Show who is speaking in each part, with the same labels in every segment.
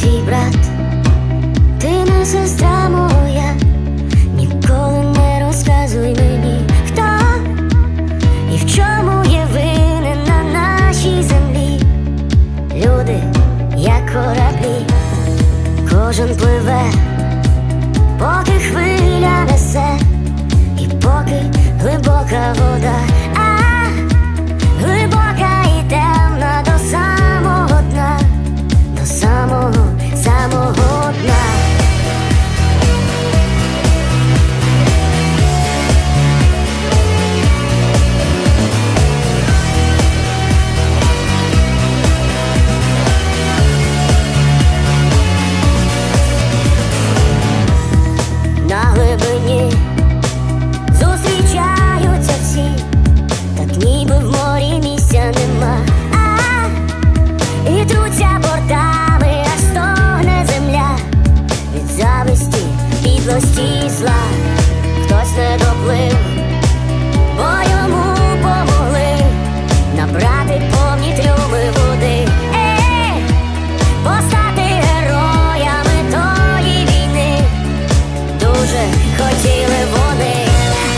Speaker 1: твій брат, ти не сестра моя, ніколи не розказуй мені, хто і в чому є винен на нашій землі. Люди, як кораблі, кожен пливе, хотіли вони,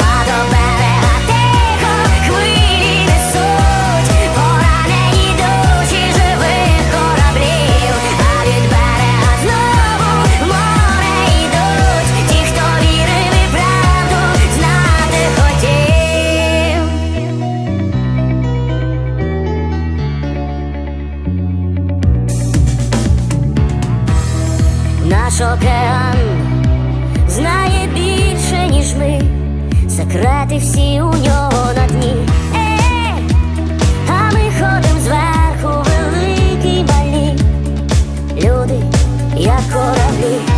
Speaker 1: а до берега тихо хвилі несуть, поранені душі живих кораблів, а від берега знову море йдуть, ті, хто вірив і правду знати хотів. Наш океан знає більше, ніж ми, секрети всі у нього на дні. Е, а ми ходим зверху, великий балі, люди, як кораблі.